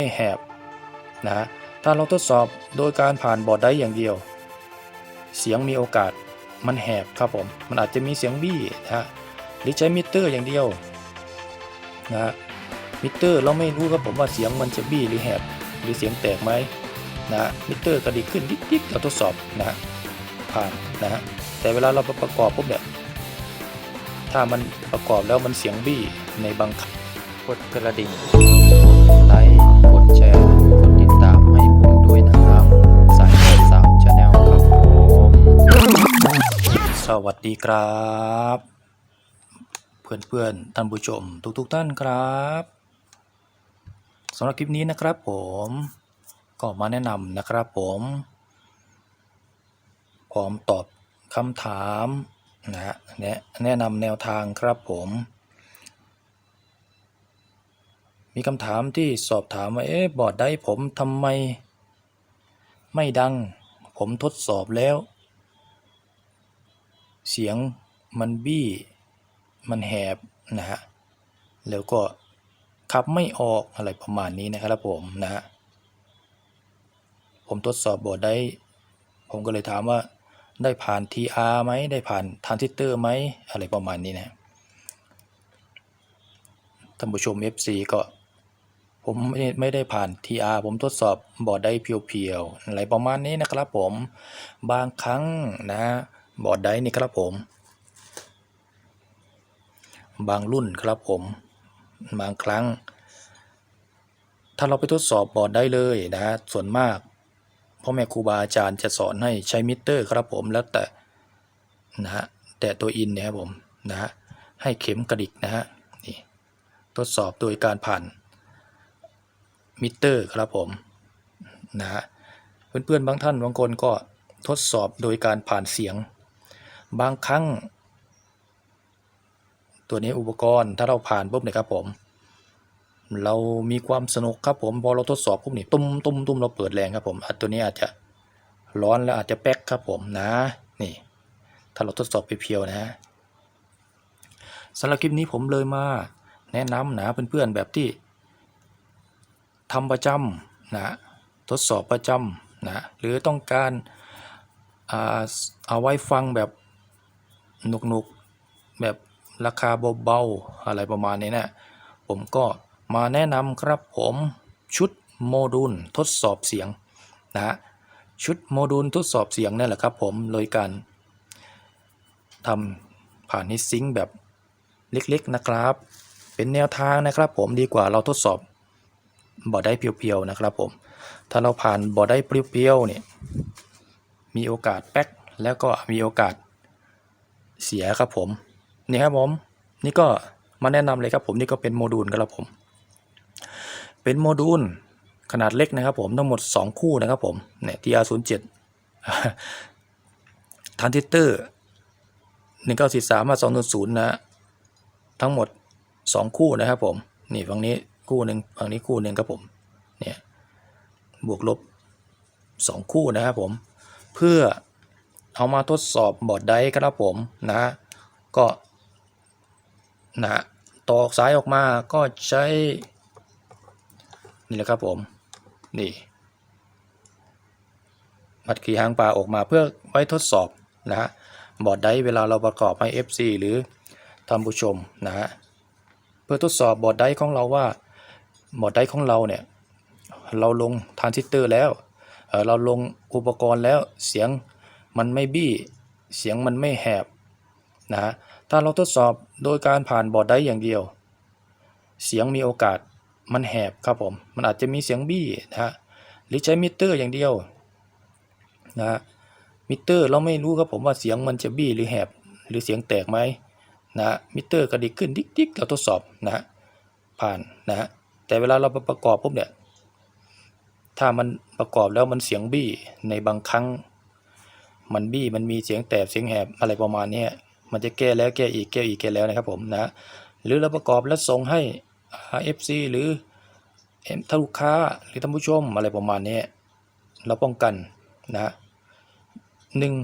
ไม่แหบนะถ้าเราทดสอบโดยการผ่านบอร์ดได้อย่างเดียว เสียงมีโอกาสมันแหบครับผม มันอาจจะมีเสียงบี้นะฮะหรือใช้มิเตอร์อย่างเดียวนะฮะมิเตอร์เราไม่รู้ครับผมว่าเสียงมันจะบี้หรือแหบหรือเสียงแตกไหมนะฮะมิเตอร์กระดิกขึ้นดิ๊กๆเราทดสอบนะฮะผ่านนะฮะแต่เวลาเราประกอบปุ๊บเนี่ยถ้ามันประกอบแล้วมันเสียงบี้ในบางครั้ง กดกระดิ่งไลค์กดแชร์กดติดตามให้ผมด้วยนะครับ สายเลือดสามชาแนลครับผมสวัสดีครับ เพื่อนๆท่านผู้ชมทุกๆท่านครับสำหรับคลิปนี้นะครับผมก็มาแนะนำนะครับผมพร้อมตอบคำถามนะฮะแนะแนะนำแนวทางครับผม มีคำถามที่สอบถามว่าเอ๊ะบอร์ดได้ผมทำไม ไม่ดัง ผมทดสอบแล้ว เสียงมันบี้มันแหบนะฮะแล้วก็ขับไม่ออกอะไรประมาณนี้นะครับผมนะฮะผมทดสอบบอร์ดได้ ผมก็เลยถามว่าได้ผ่าน TR ไหมได้ผ่านทรานซิสเตอร์ไหมอะไรประมาณนี้นะท่านผู้ชม FC ก็ ผมไม่ได้ผ่าน TR ผมทดสอบบอร์ดได้เพียวๆอะไรประมาณนี้นะครับผมบางครั้งนะบอร์ดได้นี่ครับผม บางรุ่นครับผม บางครั้ง ถ้าเราไปทดสอบบอร์ดได้เลยนะฮะส่วนมากพ่อแม่ครูบาอาจารย์จะสอนให้ใช้มิเตอร์ครับผมแล้วแต่นะฮะแต่ตัวอินเนี่ยครับผมนะฮะให้เข็มกระดิกนะฮะนี่ทดสอบโดยการผ่าน มิเตอร์ครับผมนะฮะเพื่อนๆบางท่านบางคนก็ทดสอบโดยการผ่านเสียง บางครั้ง ตัวนี้อุปกรณ์ถ้าเราผ่านปุ๊บเนี่ยครับผม เรามีความสนุกครับผมพอเราทดสอบปุ๊บนี่ตุ้มตุ้มตุ้มเราเปิดแรงครับผมอะตัวนี้อาจจะร้อนแล้วอาจจะแป๊กครับผมนะนี่ ถ้าเราทดสอบไปเพียวนะฮะสำหรับคลิปนี้ผมเลยมาแนะนำนะเพื่อนๆแบบที่ ทำประจำนะทดสอบประจำนะหรือต้องการอ่าเอาไว้ฟังแบบหนุกๆแบบราคาเบาๆอะไรประมาณนี้นะผมก็มาแนะนำครับผมชุดโมดูลทดสอบเสียงนะชุดโมดูลทดสอบเสียงนั่นแหละครับผมโดยการทำผ่านนิซิงแบบเล็กๆนะครับ เป็นแนวทางนะครับผมดีกว่าเราทดสอบ บอได้เพียวๆนะครับผม ถ้าเราผ่านบอได้เปรี้ยวๆเนี่ย มีโอกาสแป๊กแล้วก็มีโอกาสเสียครับผม นี่ครับผม นี่ก็มาแนะนำเลยครับผม นี่ก็เป็นโมดูลครับผม เป็นโมดูลขนาดเล็กนะครับผม ทั้งหมด 2 คู่นะครับผม เนี่ย TR07 ทรานซิสเตอร์1943มา200นะฮะทั้งหมด 2 คู่นะครับผม นี่ฝั่งนี้ คู่หนึ่งฝั่งนี้คู่หนึ่งครับผมเนี่ยบวกลบ 2 คู่นะครับผม เพื่อเอามาทดสอบบอร์ดได้ครับผมนะก็นะตอกสายออกมาก็ใช้ นี่แหละครับผมนี่มัดขีหางปลาออกมาเพื่อไว้ทดสอบนะฮะบอร์ดไดเวลาเราประกอบให้ FC หรือท่านผู้ชมนะฮะเพื่อทดสอบบอร์ดไดของเราว่า บอดไดของเราเนี่ย เราลงทรานซิสเตอร์แล้วเเราลงอุปกรณ์แล้วเสียงมันไม่บี้ เสียงมันไม่แหบนะฮะถ้าเราทดสอบโดยการผ่านบอร์ดได้อย่างเดียว เสียงมีโอกาสมันแหบครับผม มันอาจจะมีเสียงบี้นะฮะหรือใช้มิเตอร์อย่างเดียวนะฮะมิเตอร์เราไม่รู้ครับผมว่าเสียงมันจะบี้หรือแหบหรือเสียงแตกไหมนะฮะมิเตอร์กระดิกขึ้นดิ๊กๆเราทดสอบนะฮะผ่านนะฮะ แต่เวลาเราประกอบปุ๊บเนี่ย ถ้ามันประกอบแล้วมันเสียงบี้ในบางครั้ง มันบี้มันมีเสียงแตกเสียงแหบอะไรประมาณนี้มันจะแก้แล้วแก้อีกแก้อีกแก้แล้วนะครับผมนะหรือเราประกอบแล้วส่งให้ FC หรือถ้าลูกค้าหรือท่านผู้ชมอะไรประมาณนี้เราป้องกันนะหนึ่ง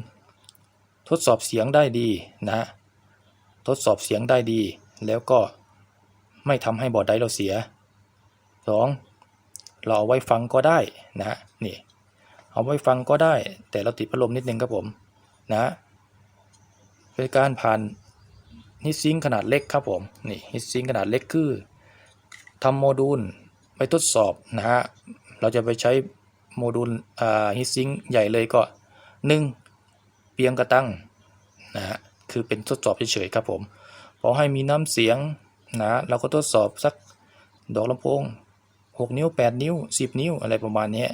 ทดสอบเสียงได้ดีนะทดสอบเสียงได้ดี แล้วก็ไม่ทำให้บอดไดเราเสีย สองเราเอาไว้ฟังก็ได้นะฮะนี่เอาไว้ฟังก็ได้ แต่เราติดพัดลมนิดนึงครับผมนะ เป็นการผ่านฮิตซิงขนาดเล็กครับผมนี่ฮิตซิงขนาดเล็กคือทำโมดูลไปทดสอบนะฮะเราจะไปใช้โมดูลฮิตซิงใหญ่เลยก็หนึ่งเปียงกระตั้งนะฮะคือเป็นทดสอบเฉยๆครับผมพอให้มีน้ำเสียงนะเราก็ทดสอบสักดอกลำโพง 6 นิ้ว 8 นิ้ว 10 นิ้วอะไรประมาณนี้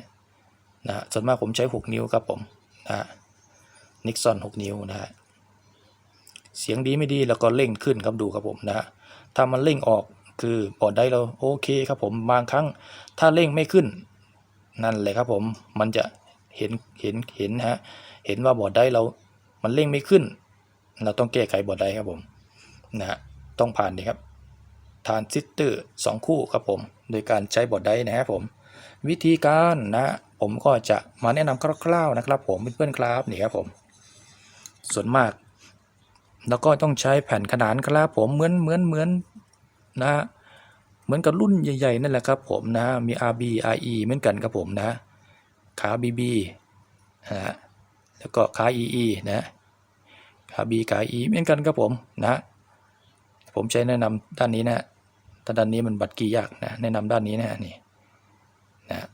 นะฮะส่วนมากผมใช้ 6 นิ้วครับผมนะฮะนิกซอน6 นิ้วนะฮะเสียงดีไม่ดีแล้วก็เร่งขึ้นครับดูครับผมนะฮะถ้ามันเร่งออกคือบอดได้เราโอเคครับผมบางครั้งถ้าเร่งไม่ขึ้น นั่นแหละครับผมมันจะเห็นเห็นเห็นฮะเห็นว่าบอดได้เรา มันเร่งไม่ขึ้น เราต้องแก้ไขบอดได้ครับผมนะฮะต้องผ่านนี่ครับทานซิสเตอร์สองคู่ครับผม โดยการใช้บอร์ดได้นะครับผม วิธีการนะผมก็จะมาแนะนำคร่าวๆนะครับ ผมเพื่อนๆครับนี่ครับผม ส่วนมาก แล้วก็ต้องใช้แผ่นขนานครับผมเหมือนเหมือนเหมือนนะเหมือนกับรุ่นใหญ่ๆนั่นแหละครับผมนะมี RB RE เหมือนกันครับผมนะขา BB นะฮะแล้วก็ขา EE นะขา B ขา E เหมือนกันครับผมนะผมใช้แนะนำด้านนี้นะ ถ้าด้านนี้มันบัตรกียากนะแนะนำด้านนี้นะนี่นะ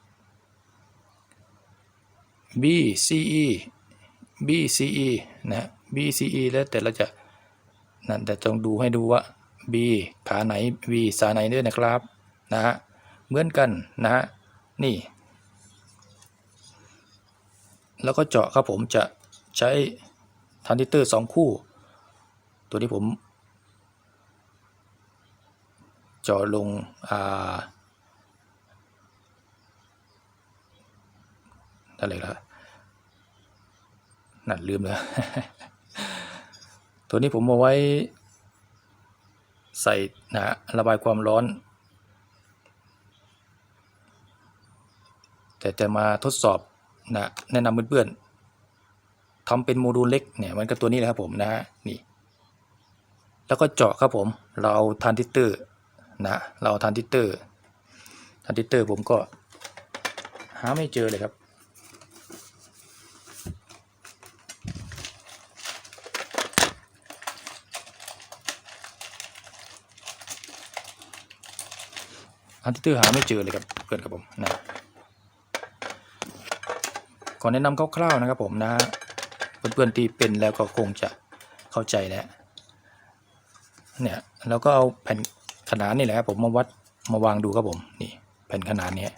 B C E B C E นะ B C E แล้วแต่เราจะนั่นแต่ต้องดูให้ดูว่า B ขาไหน V สายไหนด้วยนะครับนะฮะเหมือนกันนะฮะนี่ แล้วก็เจาะครับผมจะใช้ทรานซิสเตอร์สองคู่ ตัวที่ผม เจาะลงอ่าอะไรล่ะนั่นลืมแล้ว ตัวนี้ผมเอาไว้ใส่นะฮะระบายความร้อน แต่จะมาทดสอบนะแนะนำเพื่อนๆทำเป็นโมดูลเล็กเนี่ยมันก็ตัวนี้แหละครับผมนะฮะนี่ แล้วก็เจาะครับผม เราเอาทรานซิสเตอร์ นะเราทรานซิเตอร์ทรานซิเตอร์ผมก็หาไม่เจอเลยครับทรานซิเตอร์หาไม่เจอเลยครับเพื่อนครับผมนะขอแนะนำคร่าวๆนะครับผมนะเพื่อนๆที่เป็นแล้วก็คงจะเข้าใจแล้วเนี่ยเราก็เอาแผ่น นานนี่แหละครับผมมาวัดมาวางดูครับผมนี่แผ่นขนานเนี้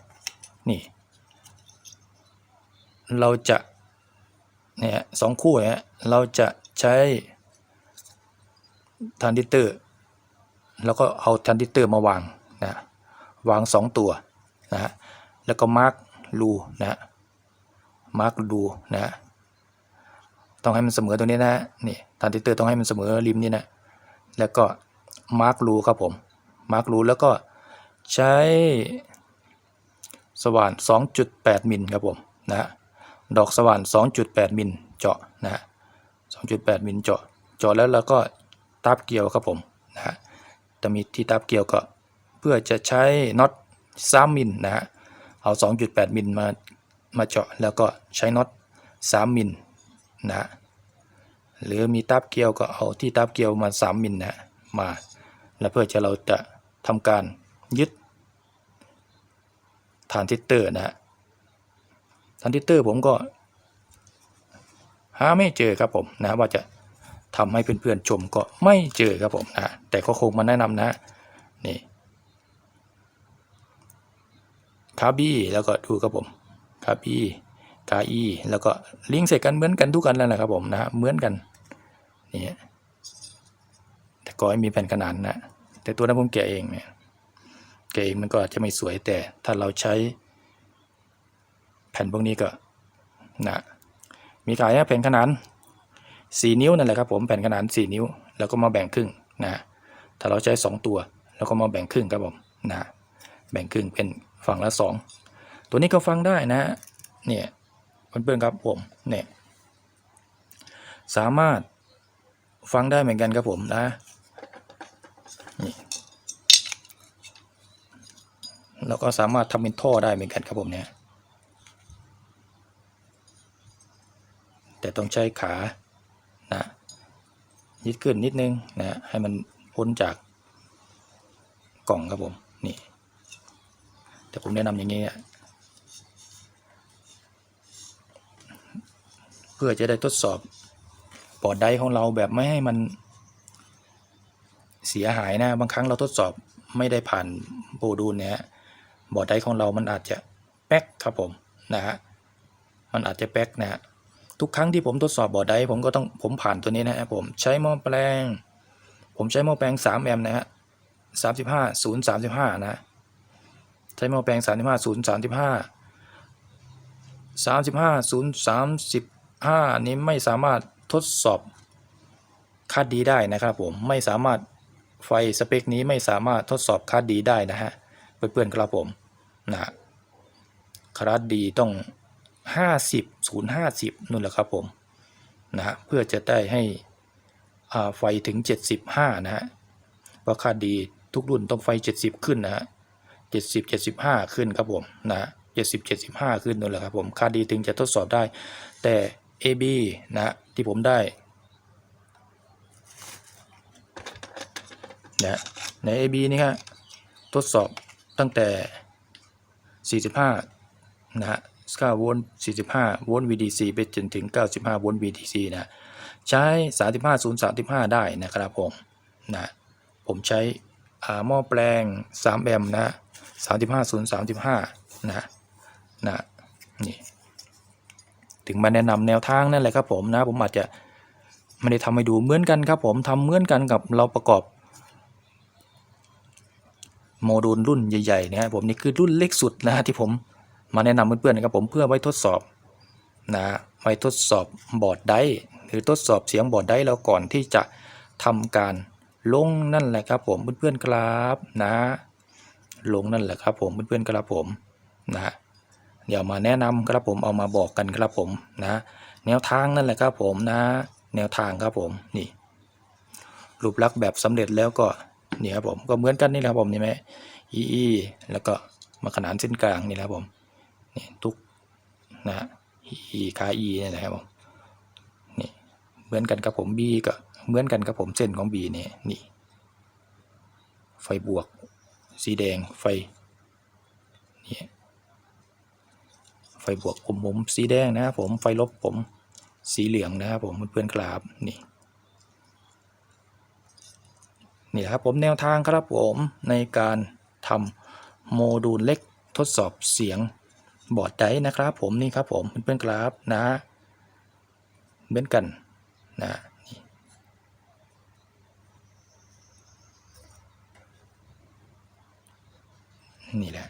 นี่ เราจะเนี่ยสองคู่เนี่ยเราจะใช้ทรานซิเตอร์ แล้วก็เอาทรานซิเตอร์มาวางนะวางสองตัวนะฮะแล้วก็มาร์กรูนะมาร์กรูนะต้องให้มันเสมอตรงนี้นะนี่ทรานซิเตอร์ต้องให้มันเสมอริมนี่นะแล้วก็มาร์กรูครับผม มาร์กรูแล้วก็ใช้สว่าน 2.8 มิลครับผมนะฮะดอกสว่าน 2.8 มิลเจาะนะฮะ2.8 มิลเจาะเจาะแล้วเราก็ตับเกลียวครับผมนะฮะจะมีที่ตับเกลียวก็เพื่อจะใช้น็อต3มิลนะฮะเอา 2.8 มิลมามาเจาะแล้วก็ใช้น็อต3มิลนะฮะหรือมีตับเกลียวก็เอาที่ตับเกลียวมา 3มิลนะมาแล้วเพื่อจะเราจะ ทำการยึดฐานทิสเตอร์นะฮะฐานทิสเตอร์ผมก็ หาไม่เจอครับผมนะว่าจะทำให้เพื่อนๆชมก็ไม่เจอครับผมนะแต่ก็คงมาแนะนำนะนี่คาบี้แล้วก็ดูครับผมคาบี้กาอีแล้วก็ลิงก์ใส่กันเหมือนกันทุกกันแล้วนะครับผมนะฮะเหมือนกันนี่แต่ก็ให้มีแผ่นขนานนะ แต่ตัวนั้นผมแกะเองเนี่ยแกะเองมันก็อาจจะไม่สวยแต่ถ้าเราใช้แผ่นพวกนี้ก็นะมีขายแผ่นขนานสี่นิ้วนั่นแหละครับผมแผ่นขนานสี่นิ้ว แล้วก็มาแบ่งครึ่งนะถ้าเราใช้สองตัว แล้วก็มาแบ่งครึ่งครับผมนะแบ่งครึ่งเป็นฝั่งละสองตัวนี้ก็ฟังได้นะเนี่ยเพื่อนๆครับผมเนี่ยสามารถฟังได้เหมือนกันครับผมนะ แล้วก็สามารถทำเป็นท่อได้เหมือนกันครับผมเนี่ยแต่ต้องใช้ขานะยืดขึ้นนิดนึงนะให้มันพ้นจากกล่องครับผมนี่แต่ผมแนะนำอย่างนี้เพื่อจะได้ทดสอบบอร์ดไดของเราแบบไม่ให้มันเสียหายนะ บางครั้งเราทดสอบไม่ได้ผ่านโบดูลเนี่ย บอร์ดไดของเรามันอาจจะแป๊กครับผมนะฮะมันอาจจะแป๊กนะฮะทุกครั้งที่ผมทดสอบบอร์ดไดผมก็ต้องผมผ่านตัวนี้นะครับผมใช้หม้อแปลง ผมใช้หม้อแปลง 3 แอมป์นะฮะ35 0 35นย์สามสิบห้านะใช้หม้อแปลง35 0 35 35 0 35นี้ไม่สามารถทดสอบค่าดีได้นะครับผมไม่สามารถไฟสเปคนี้ไม่สามารถทดสอบค่าดีได้นะฮะ เพื่อนๆครับผมนะคาดีต้อง 50 0 50นู่นแหละครับผมนะเพื่อจะได้ให้อ่าไฟถึง 75 นะฮะเพราะค่าดีทุกรุ่นต้องไฟ 70 ขึ้นนะฮะ70 75 ขึ้นครับผมนะฮะ70 75 ขึ้นนู่นแหละครับผมค่าดีถึงจะทดสอบได้ แต่ AB นะฮะที่ผมได้นะใน AB นี่ฮะทดสอบ ตั้งแต่ 45 นะฮะ9โวลต์45 โวลต์ VDC ไปจนถึง 95 โวลต์ VDC นะใช้ 35 0 35 ได้นะครับผมนะผมใช้อ่าหม้อแปลง 3 แอมป์นะ35 0 35 นะนะนี่ถึงมาแนะนำแนวทางนั่นแหละครับผมนะผมอาจจะไม่ได้ทำให้ดูเหมือนกันครับผมทำเหมือนกันกับเราประกอบ โมดูลรุ่นใหญ่ๆเนี่ยผมนี่คือรุ่นเล็กสุดนะที่ผมมาแนะนำเพื่อนๆนะครับผมเพื่อไว้ทดสอบนะไว้ทดสอบบอร์ดไดร์หรือทดสอบเสียงบอร์ดไดร์แล้วก่อนที่จะทำการลงนั่นแหละครับผมเพื่อนๆครับนะลงนั่นแหละครับผมเพื่อนๆครับผมนะเดี๋ยวมาแนะนำครับผมเอามาบอกกันครับผมนะแนวทางนั่นแหละครับผมนะแนวทางครับผมนี่รูปลักษณ์แบบสำเร็จแล้วก็ นี่ครับผมก็เหมือนกันนี่แหละครับผมนี่ไหมอีแล้วก็มาขนานเส้นกลางนี่แหละครับผมนี่ทุกนะอีคาอีนี่ยนะครับผมนี่เหมือนกันกับผมบีก็เหมือนกันกับผมเส้นของบีเนี่ยนี่ ไฟบวก สีแดงไฟนี่ไฟบวกผมผมสีแดงนะครับผมไฟลบผมสีเหลืองนะครับผมเพื่อนๆครับนี่ นี่ครับผมแนวทางครับผมในการทำโมดูลเล็กทดสอบเสียงบอร์ดไดร์นะครับ ผมนี่ครับผมเพื่อนๆครับนะเหมือนกันนะนี่นี่แหละ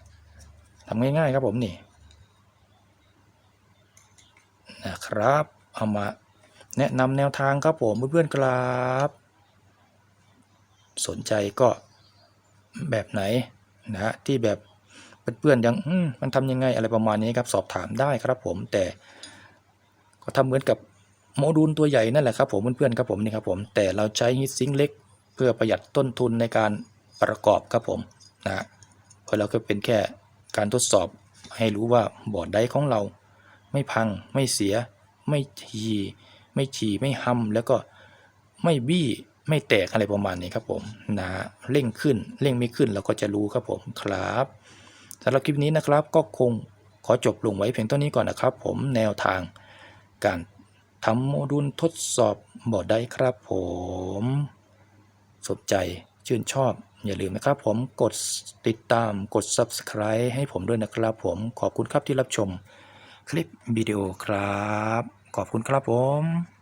ทำง่ายๆครับผมนี่นะครับเอามาแนะนำแนวทางครับผมเพื่อนๆครับ สนใจก็แบบไหนนะฮะที่แบบเพื่อนๆยังมมันทำยังไงอะไรประมาณนี้ครับสอบถามได้ครับผมแต่ ก็ทำเหมือนกับโมดูลตัวใหญ่นั่นแหละครับผมเพื่อนๆครับผมนี่ครับผมแต่เราใช้ฮิตซิงเล็ก เพื่อประหยัดต้นทุนในการประกอบครับผมนะฮะเพราะเราก็เป็นแค่การทดสอบให้รู้ว่าบอร์ดไดของเรา ไม่พังไม่เสีย ไม่ทีไม่ฉี่ไม่ห้ำแล้วก็ไม่บี้ ไม่แตกอะไรประมาณนี้ครับผมนะเร่งขึ้นเร่งไม่ขึ้นเราก็จะรู้ครับผมครับสำหรับคลิปนี้นะครับก็คงขอจบลงไว้เพียงเท่านี้ก่อนนะครับ ผมแนวทางการทำโมดูลทดสอบบอร์ดได้ครับผมสนใจชื่นชอบ อย่าลืมนะครับผมกดติดตามกด subscribe ให้ผมด้วยนะครับผมขอบคุณครับที่รับชม คลิปวิดีโอครับ ขอบคุณครับผม